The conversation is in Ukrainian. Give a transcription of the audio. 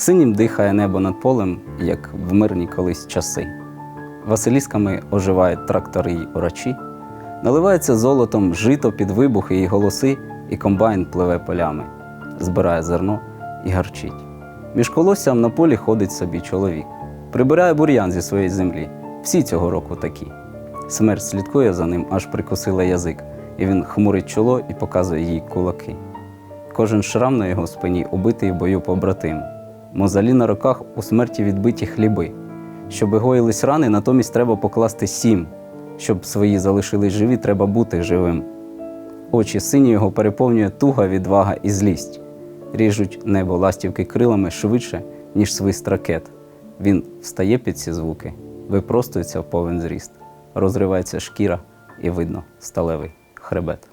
Синім дихає небо над полем, як в мирні колись часи. Василісками оживають трактори й орачі, наливається золотом жито під вибухи і голоси, і комбайн пливе полями, збирає зерно і гарчить. Між колоссям на полі ходить собі чоловік, прибирає бур'ян зі своєї землі. Всі цього року такі. Смерть слідкує за ним, аж прикусила язик, і він хмурить чоло і показує їй кулаки. Кожен шрам на його спині убитий в бою побратим. Мозалі на руках у смерті відбиті хліби. Щоби гоїлись рани, натомість треба покласти сім. Щоб свої залишились живі, треба бути живим. Очі сині його переповнює туга, відвага і злість. Ріжуть небо ластівки крилами швидше, ніж свист ракет. Він встає під ці звуки, випростується в повен зріст, розривається шкіра і видно сталевий хребет.